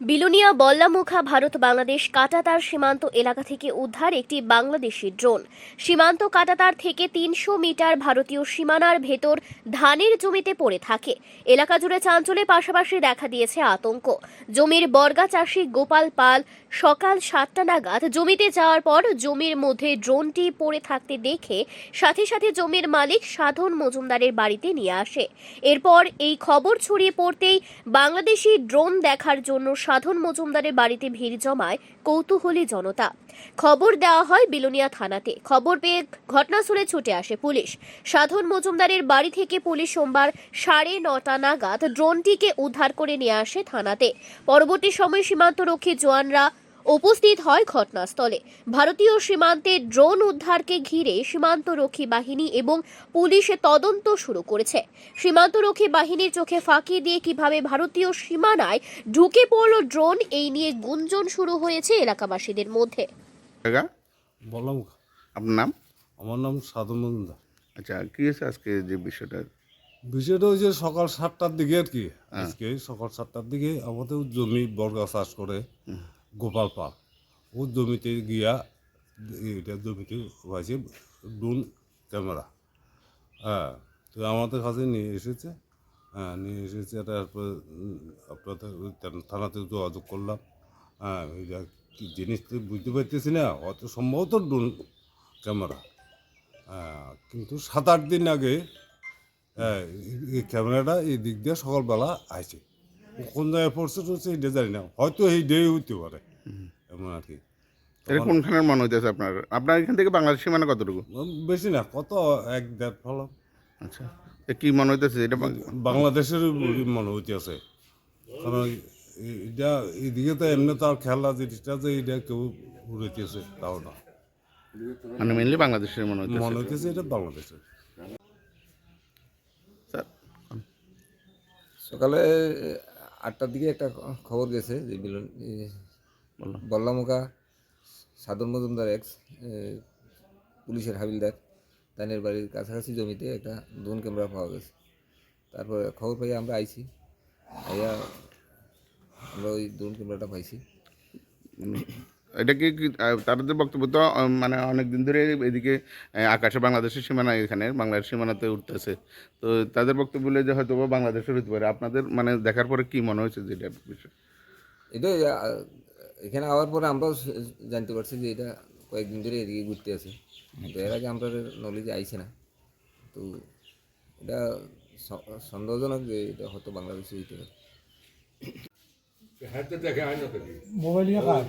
বিলুনিয়া, বল্লামুখা, ভারত, বাংলাদেশ, কাটাতার সীমান্ত এলাকা থেকে উদ্ধার একটি বাংলাদেশি ড্রোন। সীমান্ত কাটাতার থেকে তিনশো মিটার ভারতীয় সীমানার ভেতর ধানের জমিতে পড়ে থাকে। এলাকা জুড়ে চাঞ্চল্যের পাশাপাশি দেখা দিয়েছে আতঙ্ক। জমির বর্গা চাষি গোপাল পাল সকাল সাতটা নাগাদ জমিতে যাওয়ার পর জমির মধ্যে ড্রোনটি পড়ে থাকতে দেখে সাথে সাথে জমির মালিক সাধন মজুমদারের বাড়িতে নিয়ে আসে। এরপর এই খবর ছড়িয়ে পড়তেই বাংলাদেশি ড্রোন দেখার জন্য সাধন মজুমদারের বাড়িতে ভিড় জমায় কৌতূহলী জনতা। খবর দেওয়া হয় বিলোনিয়া থানাতে। খবর পেয়ে ঘটনাস্থলে ছুটে আসে পুলিশ। সাধন মজুমদারের বাড়ি থেকে পুলিশ সোমবার সাড়ে নটা নাগাদ ড্রোনটিকে উদ্ধার করে নিয়ে আসে থানাতে। পরবর্তী সময় সীমান্তরক্ষী জওয়ানরা উপস্থিত হয় ঘটনাস্থলে। ভারতীয় সীমান্তে ড্রোন উদ্ধারকে ঘিরে সীমান্তরক্ষী বাহিনী এবং পুলিশ তদন্ত শুরু করেছে। সীমান্তরক্ষী বাহিনীর চোখে ফাঁকি দিয়ে কীভাবে ভারতীয় সীমানায় ঢুকে পড়ল ড্রোন এই নিয়ে গুঞ্জন শুরু হয়েছে এলাকাবাসীদের মধ্যে। বললাম আপনার নাম? আমার নাম সাধু মজুমদার। আচ্ছা কি হয়েছে আজকে যে বিষয়টা? বিষয়টা হচ্ছে সকাল সাতটার দিকে আর কি। আজকে সকাল সাতটার দিকে আমাদের জমি বর্গা চাষ করে গোপাল পাল। ও জমিতে গিয়া এটা জমিতে পাইছে ড্রোন ক্যামেরা। হ্যাঁ তো আমাদের কাছে নিয়ে এসেছে। হ্যাঁ নিয়ে এসেছে তারপরে আপনাদের থানাতে যোগাযোগ করলাম। হ্যাঁ কি জিনিস তো বুঝতে পারতেছি না অত সম্ভবত ড্রোন ক্যামেরা। হ্যাঁ, কিন্তু সাত আট দিন আগে হ্যাঁ, এই- ক্যামেরাটা এই দিক দিয়ে সকালবেলা আসে। কোন জায়গায় পড়ছে টড়ছে এটা জানি না হয়তো এই ডে হইতে পারে। এমন আর কি। এটা কোনখানের মনে হইতেছে আপনার? আপনার এখান থেকে বাংলাদেশ সীমানা কতটুকু? বেশি না কত এক দেড় ফলম আচ্ছা এ কি মনে হইতেছে? এটা বাংলাদেশের মনে হইতেছে। কারণ এটা এইদিকে তো এমনি তো আর খেলা জিনিসটা যে এটা কেউ উড়েছে তাও না। মানে মেনলি বাংলাদেশের মনে হইতেছে। মনে হইতেছে এটা বাংলাদেশের। সকালে আটটার দিকে একটা খবর গেছে যে বিলন বল্লামুখা সাদর মজুমদার এক্স পুলিশের হাবিলদার তানের বাড়ির কাছাকাছি জমিতে একটা ড্রোন ক্যামেরা পাওয়া গেছে। তারপর খবর পাইয়া আমরা আইছি। আইয়া আমরা ওই ড্রোন ক্যামেরাটা পাইছি। এটা কি তাদের বক্তব্য তো মানে অনেক দিন ধরে এদিকে আকাশে বাংলাদেশের সীমানা এখানে বাংলাদেশ সীমানাতে উঠতেছে। তো তাদের বক্তব্য যে হয়তো বাংলাদেশের হতে পারে। আপনাদের মানে দেখার পরে কি মনে হয়েছে যেটা বিষয়? এটা এখানে আওয়ার পরে আমরাও জানতে পারছি যে এটা কয়েকদিন ধরে এদিকে ঘুরতে আছে। তো এর আগে আমরা নলেজে আইছে না। তো এটা সন্দেহজনক যে এটা হয়তো বাংলাদেশে হইতে পারে। মোবাইল নিয়ে কাজ।